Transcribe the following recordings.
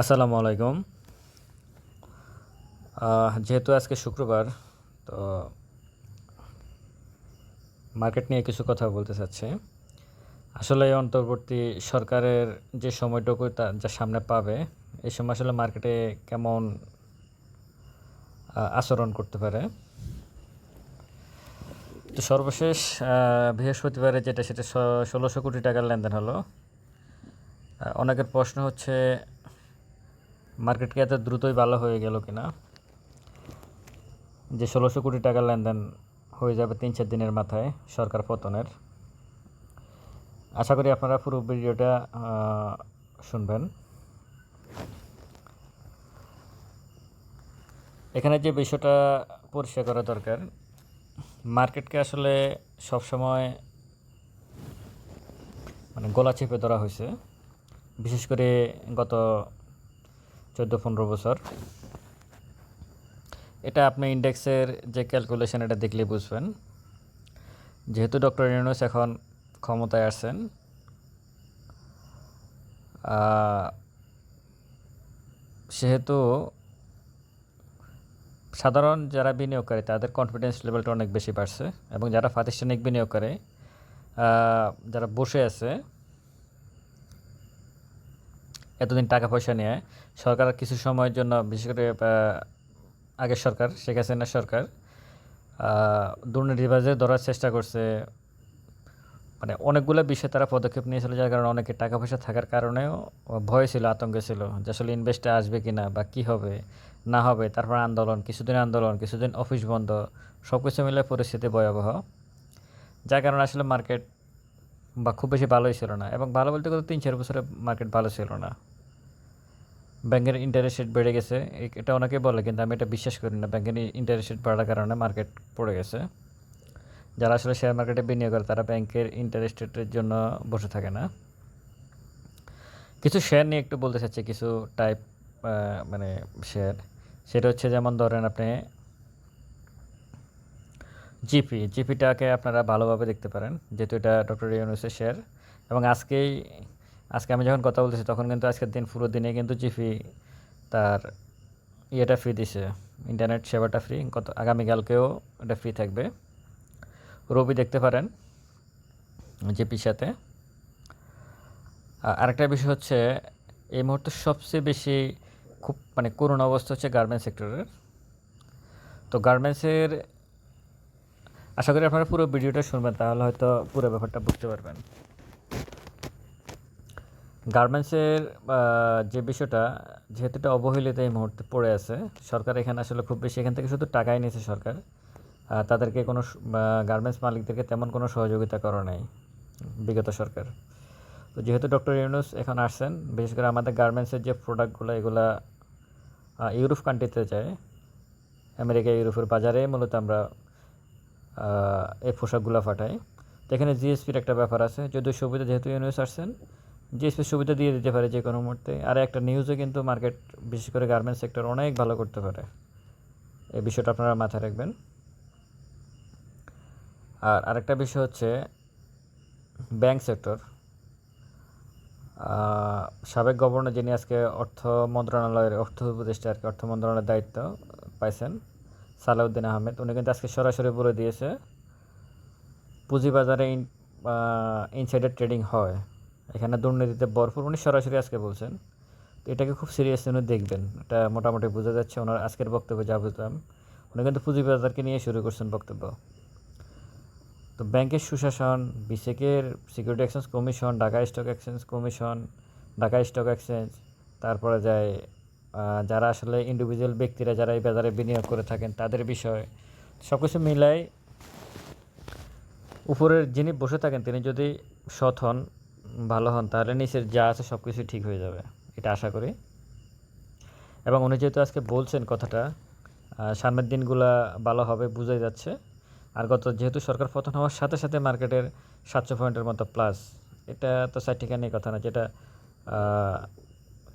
আসসালামু আলাইকুম। যেহেতু আজকে শুক্রবার, তো মার্কেট নিয়ে কিছু কথা বলতে চাচ্ছি। আসলে অন্তর্বর্তী সরকারের যে সময়টুকু তা যা সামনে পাবে এই সময় আসলে মার্কেটে কেমন আচরণ করতে পারে? তো সর্বশেষ বৃহস্পতিবারে যেটা সেটা ষোলোশো কোটি টাকার লেনদেন হলো। অনেকের প্রশ্ন হচ্ছে মার্কেট কি এত দ্রুতই ভালো হয়ে গেল কিনা? যে ষোলোশো কোটি টাকার লেনদেন হয়ে যাবে তিন চার দিনের মাথায় সরকার পতনের। আশা করি আপনারা পুরো ভিডিওটা শুনবেন। এখানে যে বিষয়টা পরিষ্কার করা দরকার, মার্কেটকে আসলে সবসময় মানে গলা চেপে ধরা হয়েছে। বিশেষ করে গত চোদ্দ পনেরো বছর। এটা আপনি ইন্ডেক্সের যে ক্যালকুলেশন, এটা দেখলে বুঝবেন। যেহেতু ডক্টর ইউনুস এখন ক্ষমতায় আসছেন সেহেতু সাধারণ যারা বিনিয়োগকারী, তাদের কনফিডেন্স লেভেলটা অনেক বেশি বাড়ছে এবং যারা প্রাতিষ্ঠানিক বিনিয়োগ করে যারা বসে আছে এতদিন টাকা পয়সা নিয়ে। সরকার কিছু সময়ের জন্য, বিশেষ করে আগের সরকার, শেখ হাসিনার সরকার দুর্নীতিবাজে ধরার চেষ্টা করছে। মানে অনেকগুলো বিষয়ে তারা পদক্ষেপ নিয়েছিল, যার কারণে অনেকে টাকা পয়সা থাকার কারণেও ভয় ছিল, আতঙ্ক ছিল যে আসলে ইনভেস্টে আসবে কি না বা কী হবে, না হবে। তারপর আন্দোলন, কিছুদিন আন্দোলন, কিছুদিন অফিস বন্ধ সব কিছু মিলে পরিস্থিতি ভয়াবহ। যার কারণে আসলে মার্কেট বা খুব বেশি ভালোই ছিল না এবং ভালো বলতে গেলে তিন চার বছরে মার্কেট ভালো ছিল না। ব্যাংকের ইন্টারেস্ট রেট বেড়ে গেছে। এটা অনেকে বলে, কিন্তু আমি এটা বিশ্বাস করি না। ব্যাংকের ইন্টারেস্ট রেট বাড়ার কারণে মার্কেট পড়ে গেছে। যারা আসলে শেয়ার মার্কেটে বিনিয়োগ করে, তারা ব্যাংকের ইন্টারেস্ট রেটের জন্য বসে থাকে না। কিছু শেয়ার নিয়ে একটু বলতে চাচ্ছি, কিছু টাইপ মানে শেয়ার সেটা হচ্ছে যেমন ধরেন আপনি জিপি জিপিটাকে আপনারা ভালোভাবে দেখতে পারেন, যেহেতু এটা ডক্টর ইউনুসের শেয়ার এবং আজকেই আজকে আমি যখন কথা বলতেছি, তখন কিন্তু আজকের দিন পুরো দিনে কিন্তু জিপি তার ইয়েটা ফ্রি দিছে। ইন্টারনেট সেবাটা ফ্রি গত আগামীকালকেও এটা ফ্রি থাকবে। রবি দেখতে পারেন জিপির সাথে। আরেকটা বিষয় হচ্ছে, এই মুহূর্তে সবচেয়ে বেশি খুব মানে করুণ অবস্থা হচ্ছে গার্মেন্টস সেক্টরের তো গার্মেন্টসের আশা করি আপনারা পুরো ভিডিওটা শুনবেন, তাহলে হয়তো পুরো ব্যাপারটা বুঝতে পারবেন। গার্মেন্টসের যে বিষয়টা, যেহেতু এটা অবহেলিত এই মুহূর্তে পড়ে আছে, সরকার এখানে আসলে খুব বেশি, এখান থেকে শুধু টাকাই নিয়েছে সরকার। তাদেরকে কোনো গার্মেন্টস মালিকদেরকে তেমন কোনো সহযোগিতা করা নাই, বিগত সরকার। তো যেহেতু ডক্টর ইউনুস এখন আসছেন, বিশেষ করে আমাদের গার্মেন্টসের যে প্রোডাক্টগুলো, এগুলা ইউরোপ কান্ট্রিতে যায়, আমেরিকা, ইউরোপের বাজারে মূলত আমরা এই পোশাকগুলো পাঠাই তো এখানে জিএসপির একটা ব্যাপার আছে, যদিও সুবিধা যেহেতু ইউনুস আসছেন জিএসপির সুবিধা দিয়ে দিতে পারে যে কোনো মুহূর্তে। আর একটা নিউজে কিন্তু মার্কেট বিশেষ করে গার্মেন্টস সেক্টর অনেক ভালো করতে পারে। এই বিষয়টা আপনারা মাথায় রাখবেন। আর আরেকটা বিষয় হচ্ছে ব্যাংক সেক্টর সাবেক গভর্নর যিনি আজকে অর্থ মন্ত্রণালয়ের অর্থ উপদেষ্টা আর কি, অর্থ মন্ত্রণালয়ের দায়িত্ব পাইছেন, সালাউদ্দিন আহমেদ, উনি কিন্তু আজকে সরাসরি বলে দিয়েছে, পুঁজিবাজারে ইন ইনসাইডার ট্রেডিং হয়। এখানে দুর্নীতিতে ভরপুর, উনি সরাসরি আজকে বলছেন। তো এটাকে খুব সিরিয়াস উনি দেখবেন। এটা মোটামুটি বোঝা যাচ্ছে ওনার আজকের বক্তব্যে যা বুঝলাম। উনি কিন্তু পুঁজিবাজারকে নিয়ে শুরু করছেন বক্তব্য। তো ব্যাংকের সুশাসন, বিসেকের security exchange commission Dhaka stock exchange commission Dhaka stock exchange তারপরে যায় যারা আসলে ইন্ডিভিজুয়াল ব্যক্তিরা যারা এই বাজারে বিনিয়োগ করে থাকেন তাদের বিষয় সব কিছু মিলাই উপরের যিনি বসে থাকেন তিনি যদি সৎ হন ভালো হন, তাহলে নিচের যা আছে সব কিছু ঠিক হয়ে যাবে, এটা আশা করি। এবং উনি যেহেতু আজকে বলছেন কথাটা সামনের দিনগুলা ভালো হবে বোঝাই যাচ্ছে। আর গত যেহেতু সরকার পতন হওয়ার সাথে সাথে মার্কেটের সাতশো পয়েন্টের মতো প্লাস এটা তো সাইড ঠিকানি কথা না, যেটা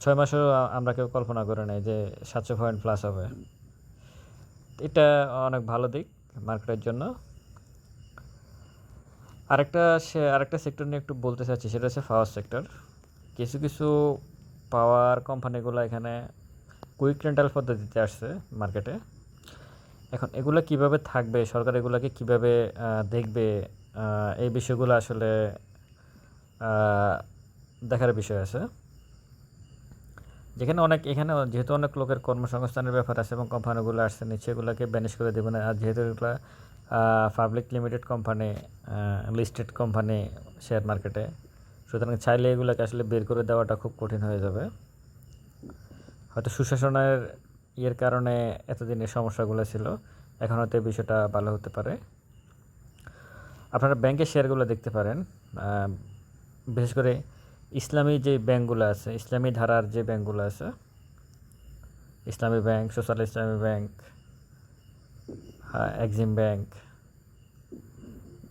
ছয় মাসেও আমরা কেউ কল্পনা করে নাই যে সাতশো পয়েন্ট প্লাস হবে। এটা অনেক ভালো দিক মার্কেটের জন্য। আরেকটা সে, আরেকটা সেক্টর নিয়ে একটু বলতে চাচ্ছি, সেটা হচ্ছে পাওয়ার সেক্টর কিছু কিছু পাওয়ার কোম্পানিগুলো এখানে কুইক রেন্টাল পদ্ধতিতে আসছে মার্কেটে এখন এগুলো কীভাবে থাকবে, সরকার এগুলোকে কীভাবে দেখবে এই বিষয়গুলো আসলে দেখার বিষয় আছে। যেখানে অনেক, এখানে যেহেতু অনেক লোকের কর্মসংস্থানের ব্যাপার আছে এবং কোম্পানিগুলো আসছে, নিচে এগুলোকে ব্যানিশ করে দেবে না। আর যেহেতু এগুলো public limited company listed company share মার্কেটে সুতরাং চাইলে এগুলোকে আসলে বের করে দেওয়াটা খুব কঠিন হয়ে যাবে। হয়তো সুশাসনের ইয়ের কারণে এতদিনের সমস্যাগুলো ছিল, এখন হয়তো এই বিষয়টা ভালো হতে পারে। আপনারা ব্যাংকের শেয়ারগুলো দেখতে পারেন। বিশেষ করে ইসলামী যে ব্যাংকগুলো আছে, ইসলামী ধারার যে ব্যাংকগুলো আছে, Islami bank social Islami bank Exim bank,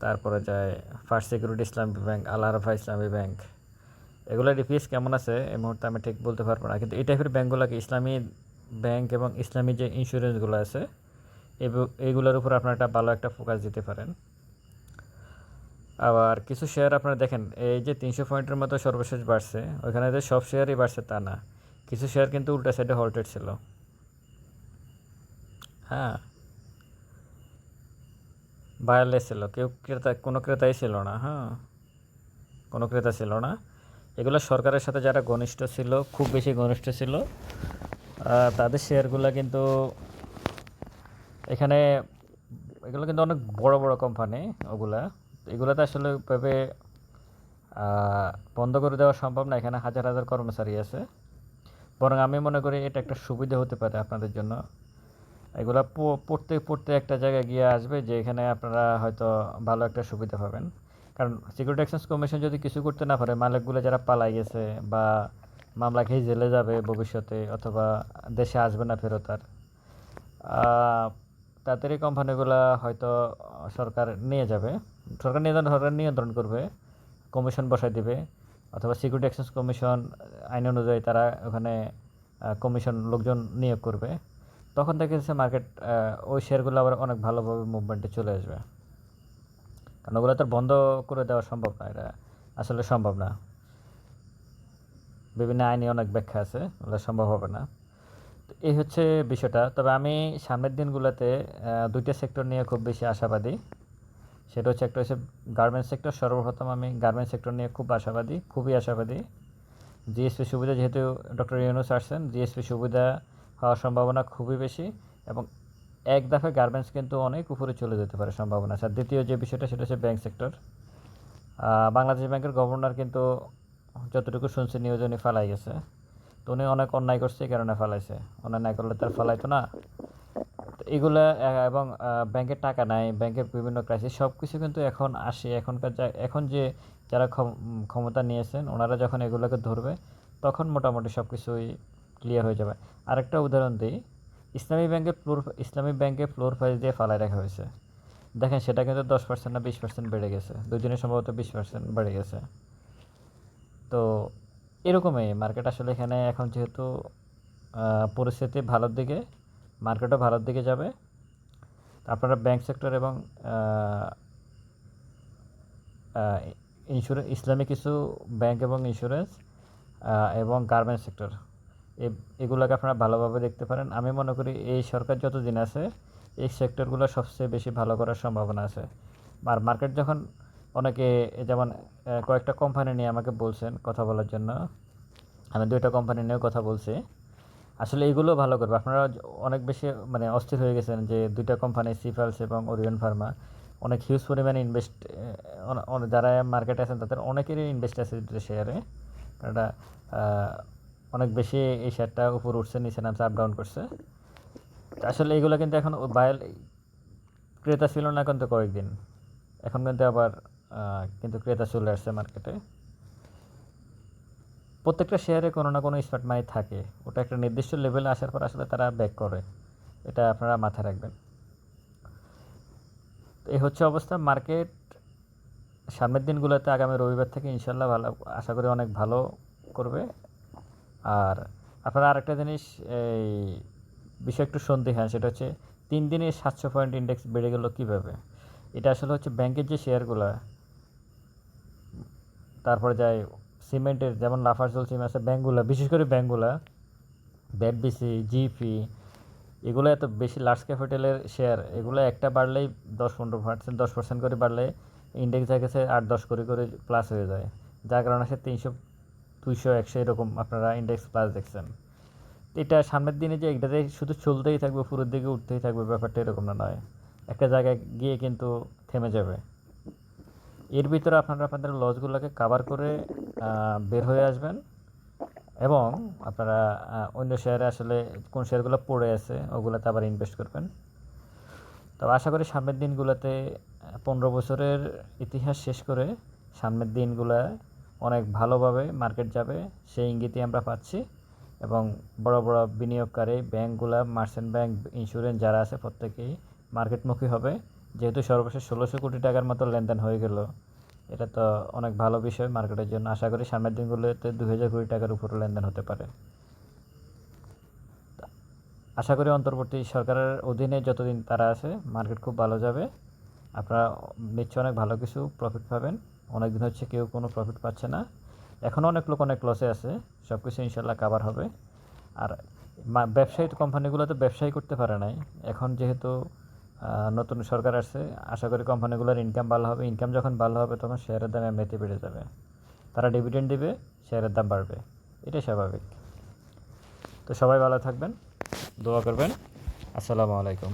তারপরে যায় first security Islami bank, Al Arafah Islami bank. এগুলোর ডিপিএস কেমন আছে? এই মুহূর্তে আমি ঠিক বলতে পারব না। কিন্তু এই টাইপের ব্যাংকগুলোকে ইসলামী ব্যাংক এবং ইসলামী যে ইন্স্যুরেন্সগুলো আছে এই- এইগুলোর উপর আপনারা একটা ভালো একটা ফোকাস দিতে পারেন। আবার কিছু শেয়ার আপনারা দেখেন, এই যে তিনশো পয়েন্টের মতো সর্বশেষ বাড়ছে, ওইখানে যে সব শেয়ারই বাড়ছে তা না। কিছু শেয়ার কিন্তু উল্টা সাইডে হল্টেড ছিল। হ্যাঁ। বায়ারলেস ছিল, কেউ ক্রেতা, কোনো ক্রেতাই ছিল না হ্যাঁ? কোনো ক্রেতা ছিল না। এগুলো সরকারের সাথে যারা ঘনিষ্ঠ ছিল, খুব বেশি ঘনিষ্ঠ ছিল তাদের শেয়ারগুলো কিন্তু এখানে এগুলো কিন্তু অনেক বড় বড় কোম্পানি ওগুলা। এগুলোতে আসলে ভাবে বন্ধ করে দেওয়া সম্ভব না, এখানে হাজার হাজার কর্মচারী আছে। বরং আমি মনে করি এটা একটা সুবিধা হতে পারে আপনাদের জন্য। এগুলা পড়তে পড়তে একটা জায়গায় গিয়ে আসবে যে এখানে আপনারা হয়তো ভালো একটা সুবিধা পাবেন। কারণ সিকিউরিটি এক্সচেঞ্জ কমিশন যদি কিছু করতে না পারে, মালিকগুলো যারা পালাই গেছে বা মামলা খেয়ে জেলে যাবে ভবিষ্যতে অথবা দেশে আসবে না ফেরত আর তাদের এই কোম্পানিগুলো হয়তো সরকার নিয়ে যাবে। সরকার নিয়ে সরকার নিয়ন্ত্রণ করবে, কমিশন বসায় দিবে, অথবা সিকিউরিটি এক্সচেঞ্জ কমিশন আইন অনুযায়ী তারা ওখানে কমিশন লোকজন নিয়োগ করবে। তখন দেখে যাচ্ছে মার্কেট ওই শেয়ারগুলো আবার অনেক ভালোভাবে মুভমেন্টে চলে আসবে। কারণ ওগুলো তো বন্ধ করে দেওয়া সম্ভব না, এটা আসলে সম্ভব না। বিভিন্ন আইনি অনেক ব্যাখ্যা আছে, ওগুলো সম্ভব হবে না। তো এই হচ্ছে বিষয়টা। তবে আমি সামনের দিনগুলোতে দুইটা সেক্টর নিয়ে খুব বেশি আশাবাদী। সেটা হচ্ছে একটা হচ্ছে গার্মেন্টস সেক্টর সর্বপ্রথম আমি গার্মেন্টস সেক্টর নিয়ে খুব আশাবাদী, খুবই আশাবাদী। জিএসপি সুবিধা, যেহেতু ডক্টর ইউনুস আসছেন জিএসপি সুবিধা হওয়ার সম্ভাবনা খুবই বেশি এবং এক দফে গার্মেন্টস কিন্তু অনেক উপরে চলে যেতে পারে সম্ভাবনা আছে। আর দ্বিতীয় যে বিষয়টা, সেটা হচ্ছে ব্যাংক সেক্টর বাংলাদেশ ব্যাংকের গভর্নর কিন্তু যতটুকু শুনছি নিয়োজনই ফালাই গেছে। তো উনি অনেক অন্যায় করছে, এই কারণে ফালাইছে। অন্যায় না করলে তার ফালাইতো না। এগুলা এবং ব্যাংকের টাকা নাই, ব্যাংকের বিভিন্ন ক্রাইসিস সব কিছু কিন্তু এখন আসে। এখনকার এখন যে যারা ক্ষম- ক্ষমতা নিয়েছেন, ওনারা যখন এগুলোকে ধরবে, তখন মোটামুটি সব কিছুই ক্লিয়ার হয়ে যাবে। আরেকটা উদাহরণ দিই। ইসলামী ব্যাংকের ফ্লোর ইসলামী ব্যাংকে ফ্লোর প্রাইস দিয়ে ফালাই রাখা হয়েছে। দেখেন, সেটা কিন্তু দশ পার্সেন্ট না বিশ পার্সেন্ট বেড়ে গেছে। দুই দিনে সম্ভবত বিশ পার্সেন্ট বেড়ে গেছে। তো এরকমই মার্কেট আসলে এখানে এখন যেহেতু পরিস্থিতি ভালোর দিকে মার্কেটও ভালোর দিকে যাবে। আপনারা ব্যাংক সেক্টর এবং ইন্স্যুরেন্স ইসলামিক কিছু ব্যাংক এবং ইন্স্যুরেন্স এবং গার্মেন্টস সেক্টর এগুলোকে আপনারা ভালোভাবে দেখতে পারেন। আমি মনে করি এই সরকার যতদিন আছে এই সেক্টরগুলো সবচেয়ে বেশি ভালো করার সম্ভাবনা আছে। আর মার্কেট যখন অনেকে যেমন কয়েকটা কোম্পানি নিয়ে আমাকে বলছেন কথা বলার জন্য আমি দুইটা কোম্পানি নিয়েও কথা বলছি। আসলে এইগুলো ভালো করবে। আপনারা অনেক বেশি মানে অস্থির হয়ে গেছেন যে দুইটা কোম্পানি সিফালস এবং ওরিয়ন ফার্মা অনেক হিউজ পরিমাণে ইনভেস্ট যারা মার্কেটে আছেন তাদের অনেকেরই ইনভেস্ট আছে শেয়ারে আহ, অনেক বেশি এই শেয়ারটা উপর উঠছে, নিচে নামছে আপ ডাউন করছে। আসলে এইগুলো কিন্তু এখন বায়াল ক্রেতা ছিল না কিন্তু কয়েকদিন। এখন কিন্তু আবার কিন্তু ক্রেতা চলে আসছে মার্কেটে প্রত্যেকটা শেয়ারে কোনো না কোনো স্মার্ট মানি থাকে। ওটা একটা নির্দিষ্ট লেভেলে আসার পর আসলে তারা ব্যাক করে। এটা আপনারা মাথায় রাখবেন। এই হচ্ছে অবস্থা। মার্কেট সামনের দিনগুলোতে আগামী রবিবার থেকে ইনশাল্লাহ ভালো, আশা করি অনেক ভালো করবে। আর আপনারা আরেকটা জিনিস, এই বিষয় একটু সন্দেহান সেটা হচ্ছে তিন দিনে সাতশো পয়েন্ট ইন্ডেক্স বেড়ে গেল কীভাবে? এটা আসলে হচ্ছে ব্যাংকের যে শেয়ারগুলো, তারপরে যায় সিমেন্টের যেমন লাফার্সল সিমেন্ট আছে ব্যাঙ্কগুলা বিশেষ করে ব্যাঙ্কগুলা ব্যাটবিসি, জিপি, এগুলো এত বেশি লার্জ ক্যাপিটালের শেয়ার এগুলো একটা বাড়লেই দশ পনেরো পার্সেন্ট দশ পার্সেন্ট করে বাড়লে ইন্ডেক্স হয়ে গেছে আট দশ করে করে প্লাস হয়ে যায়। যার কারণে সে তিনশো দুইশো একশো এরকম আপনারা ইন্ডেক্স প্লাস দেখছেন। এটা সামনের দিনে যে এটাতে শুধু চলতেই থাকবে, পুরোর দিকে উঠতেই থাকবে, ব্যাপারটা এরকম না, নয়। একটা জায়গায় গিয়ে কিন্তু থেমে যাবে। এর ভিতরে আপনারা আপনাদের লসগুলোকে কাভার করে বের হয়ে আসবেন এবং আপনারা অন্য শেয়ারে আসলে কোন শেয়ারগুলো পড়ে আছে, ওগুলোতে আবার ইনভেস্ট করবেন। তবে আশা করি সামনের দিনগুলোতে, পনেরো বছরের ইতিহাস শেষ করে সামনের দিনগুলো অনেক ভালোভাবে মার্কেট যাবে, সেই ইঙ্গিতই আমরা পাচ্ছি। এবং বড় বড় বিনিয়োগকারী ব্যাঙ্কগুলো মার্চেন্ট ব্যাংক ইন্স্যুরেন্স যারা আছে প্রত্যেকেই মার্কেটমুখী হবে। যেহেতু সর্বশেষ ষোলোশো কোটি টাকার মতো লেনদেন হয়ে গেল, এটা তো অনেক ভালো বিষয় মার্কেটের জন্য। আশা করি সামনের দিনগুলোতে দু হাজার কোটি টাকার উপরে লেনদেন হতে পারে। আশা করি অন্তর্বর্তী সরকারের অধীনে যতদিন তারা আছে, মার্কেট খুব ভালো যাবে। আপনারা নিশ্চয় অনেক ভালো কিছু প্রফিট পাবেন। অনেক দিন হচ্ছে কেউ কোনো প্রফিট পাচ্ছে না। এখনও অনেক লোক অনেক লসে আছে। সব কিছু ইনশাল্লাহ কাভার হবে। আর ব্যবসায়ী কোম্পানিগুলো তো ব্যবসায়ী করতে পারে নাই। এখন যেহেতু নতুন সরকার আসছে, আশা করি কোম্পানিগুলোর ইনকাম ভালো হবে। ইনকাম যখন ভালো হবে, তখন শেয়ারের দাম এমনিতে বেড়ে যাবে। তারা ডিভিডেন্ড দিবে শেয়ারের দাম বাড়বে। এটাই স্বাভাবিক। তো সবাই ভালো থাকবেন, দোয়া করবেন। আসসালামু আলাইকুম।